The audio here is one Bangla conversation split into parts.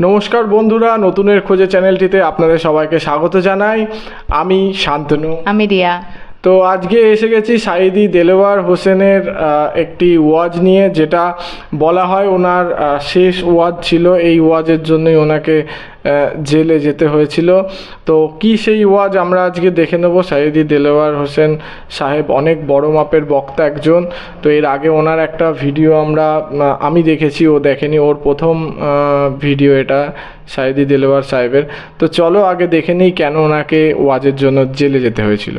নমস্কার বন্ধুরা নতুনের খোঁজে চ্যানেলটিতে আপনাদের সবাইকে স্বাগত জানাই। আমি শান্তনু। আমি রিয়া। তো আজকে এসে গেছি সাইদি দেলোয়ার হোসেনের একটি ওয়াজ নিয়ে, যেটা বলা হয় ওনার শেষ ওয়াজ ছিল। এই ওয়াজের জন্যই ওনাকে জেলে যেতে হয়েছিল। তো কি সেই ওয়াজ আমরা আজকে দেখে নেব। সাইদি দেলোয়ার হোসেন সাহেব অনেক বড় মাপের বক্তা একজন। তো এর আগে ওনার একটা ভিডিও আমরা আমি দেখেছি, ও দেখেনি। ওর প্রথম ভিডিও এটা সাইদি দেলোয়ার সাহেবের। তো চলো আগে দেখে নিই কেন ওনাকে ওয়াজের জন্য জেলে যেতে হয়েছিল।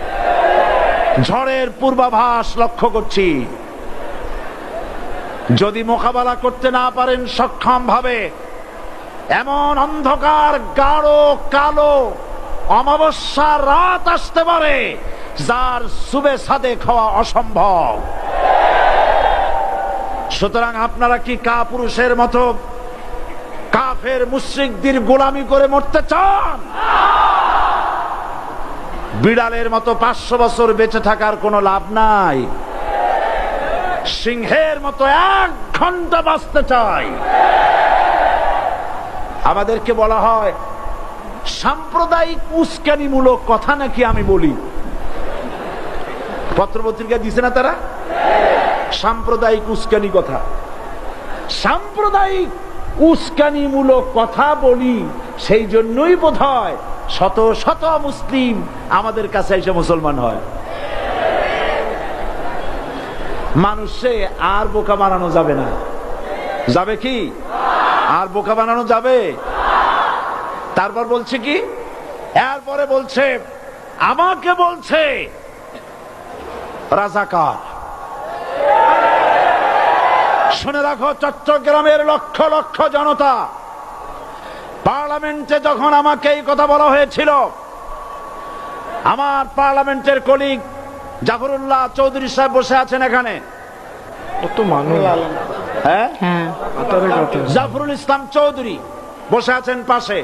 ঝড়ের পূর্বাভাস লক্ষ্য করছি। যদি মোকাবেলা করতে না পারেন সক্ষম ভাবে, এমন অন্ধকার, গাঢ়, কালো, অমাবস্যা রাত আসতে পারে, যার সুবে সাদে খাওয়া অসম্ভব। সুতরাং আপনারা কি কা পুরুষের মতো কাফের মুশ্রিকদের গোলামি করে মরতে চান? বিড়ালের মতো পাঁচশো বছর বেঁচে থাকার কোনো লাভ নাই। সিংহের মতো এক ঘণ্টা বাঁচতে চাই। আমাদেরকে বলা হয়, সাম্প্রদায়িক উস্কানিমূলক কথা নাকি আমি বলি? পত্রপত্রিকা দিছে না তারা? সাম্প্রদায়িক উস্কানি কথা। সাম্প্রদায়িক উস্কানিমূলক কথা বলি, সেই জন্যই বোধ হয় শত শত মুসলিম আমাদের কাছে এসে মুসলমান হয়। মানুষে আর বোকা বানানো যাবে না। যাবে কি? আর বোকা বানানো যাবে? তারপর বলছে কি? এরপরে বলছে, আমাকে বলছে, রাজাকার। শুনে রাখো, চট্টগ্রামের লক্ষ লক্ষ জনতা পার্লামেন্টে যখন আমাকে এই কথা বলা হয়েছিল আমার পার্লামেন্টের কলিগ জাফরুল্লাহ চৌধুরী সাহেব বসে আছেন এখানে। হ্যাঁ? হ্যাঁ। জাফরুল ইসলাম চৌধুরী বসে আছেন পাশে।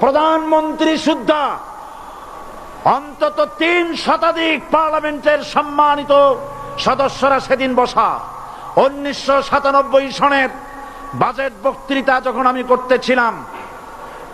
প্রধানমন্ত্রী সুদ্ধা অন্তত তিন শতাধিক পার্লামেন্টের সম্মানিত সদস্যরা সেদিন বসা। উনিশশো সাতানব্বই সনের বাজেট বক্তৃতা যখন আমি করতেছিলাম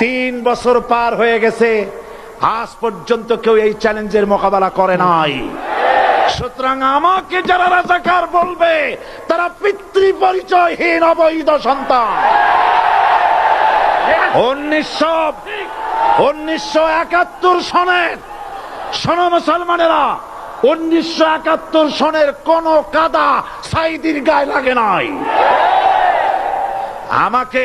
তিন বছর পার হয়ে গেছে। আজ পর্যন্ত কেউ এই চ্যালেঞ্জের মোকাবেলা করে নাই। সুতরাং আমাকে যারা রাজাকার বলবে, তারা পিতৃ পরিচয়হীন অবৈধ সন্তান। উনিশশো উনিশশো একাত্তর সন মুসলমানেরা, উনিশশো একাত্তর সনের কোন কাদা লাগে নাই। আমাকে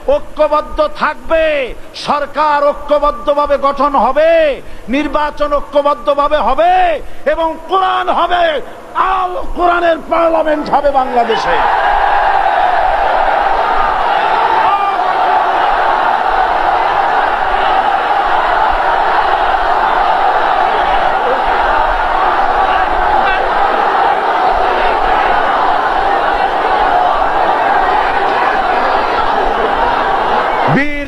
ঐক্যবদ্ধ থাকবে, সরকার ঐক্যবদ্ধভাবে গঠন হবে, নির্বাচন ঐক্যবদ্ধভাবে হবে এবং কোরআন হবে, আল কোরআনের পার্লামেন্ট হবে বাংলাদেশে বীর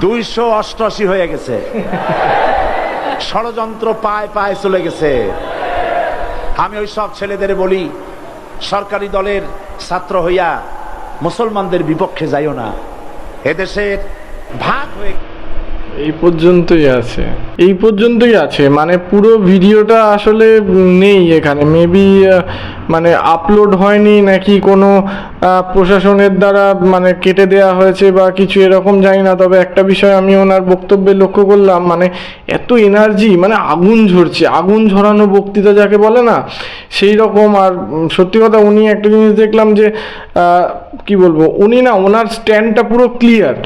দুইশো অষ্টআশি হয়ে গেছে। ষড়যন্ত্র পায় পায় চলে গেছে। আমি ওই সব ছেলেদের বলি, সরকারি দলের ছাত্র হইয়া মুসলমানদের বিপক্ষে যাইও না। এদেশের ভাগ হয়ে এই পর্যন্তই আছে। এই পর্যন্তই আছে মানে পুরো ভিডিওটা আসলে নেই এখানে। মেবি মানে আপলোড হয়নি নাকি কোনো প্রশাসনের দ্বারা মানে কেটে দেওয়া হয়েছে বা কিছু এরকম জানি না, তবে একটা বিষয় আমি ওনার বক্তব্যে লক্ষ্য করলাম মানে এত এনার্জি মানে আগুন ঝরছে, আগুন ঝরানো বক্তৃতা যাকে বলে না, সেই রকম আর সত্যি কথা উনি একটা জিনিস দেখলাম যে কি বলব, উনি না ওনার স্ট্যান্ডটা পুরো ক্লিয়ার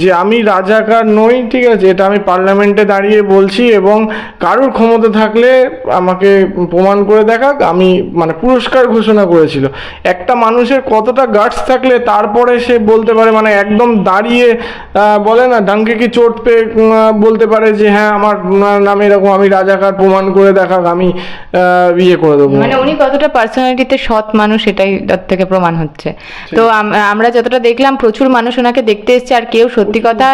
যে আমি রাজাকার নই, ঠিক আছে এটা আমি পার্লামেন্টে দাঁড়িয়ে বলছি এবং কারোর ক্ষমতা থাকলে আমাকে প্রমাণ করে দেখাক আমি মানে পুরস্কার ঘোষণা করেছিল। একটা মানুষের কতটা গার্ডস থাকলে তারপরে সে বলতে পারে মানে একদম দাঁড়িয়ে বলে না ডাঙ্কে কি চোট পেয়ে বলতে পারে যে হ্যাঁ আমার নামে এরকম আমি রাজাকার প্রমাণ করে দেখাক আমি ইয়ে করে দেবো। মানে উনি কতটা পার্সোনালিটিতে সৎ মানুষ সেটাই তার থেকে প্রমাণ হচ্ছে। তো আমরা যতটা দেখলাম প্রচুর মানুষ ওনাকে দেখতে এসছে আর কেউ সত্যি কথা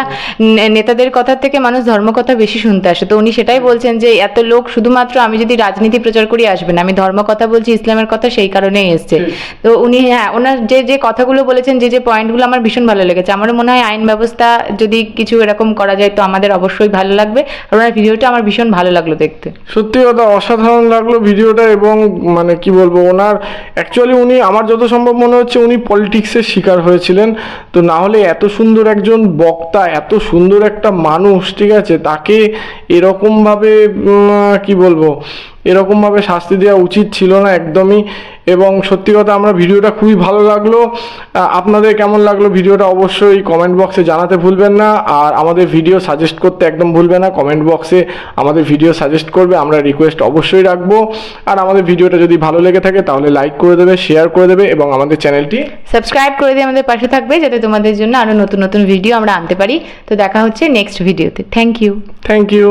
নেতাদের কথা থেকে মানুষ ধর্ম কথা বেশি শুনতে আসে। তো উনি সেটাই বলছেন যে এত লোক শুধুমাত্র আমি যদি রাজনীতি প্রচার করি আসবে না। আমি ধর্ম কথা বলছি ইসলামের কথা সেই কারণেই এসছে। তো উনি হ্যাঁ ওনার যে যে কথাগুলো বলেছেন যে যে পয়েন্টগুলো আমার ভীষণ ভালো লেগেছে। আমারও মনে হয় আইন ব্যবস্থা যদি কিছু এরকম করা যায় তো আমাদের অবশ্যই ভালো লাগবে। আর ওনার ভিডিওটা আমার ভীষণ ভালো লাগল দেখতে। সত্যি কথা অসাধারণ লাগল ভিডিওটা এবং মানে কি বলব ওনার অ্যাকচুয়ালি উনি আমার যত সম্ভব মনে হচ্ছে উনি পলিটিক্সের শিকার হয়েছিলেন। তো না হলে এত সুন্দর একজন বক্তা এত সুন্দর একটা মানুষ ঠিক আছে? তাকে এরকমভাবে কি বলব? এরকমভাবে শাস্তি দেওয়া উচিত ছিল না একদমই। এবং সত্যি কথা আমরা ভিডিওটা খুবই ভালো লাগল। আপনাদের কেমন লাগল ভিডিওটা অবশ্যই কমেন্ট বক্সে জানাতে ভুলবেন না। আর আমাদের ভিডিও সাজেস্ট করতে একদম ভুলবেন না। কমেন্ট বক্সে আমাদের ভিডিও সাজেস্ট করবে। আমরা রিকোয়েস্ট অবশ্যই রাখব। আর আমাদের ভিডিওটা যদি ভালো লেগে থাকে তাহলে লাইক করে দেবে শেয়ার করে দেবে এবং আমাদের চ্যানেলটি সাবস্ক্রাইব করে দিয়ে আমাদের পাশে থাকবে যাতে তোমাদের জন্য আরও নতুন নতুন ভিডিও আমরা আনতে পারি। তো দেখা হচ্ছে নেক্সট ভিডিওতে থ্যাংক ইউ থ্যাংক ইউ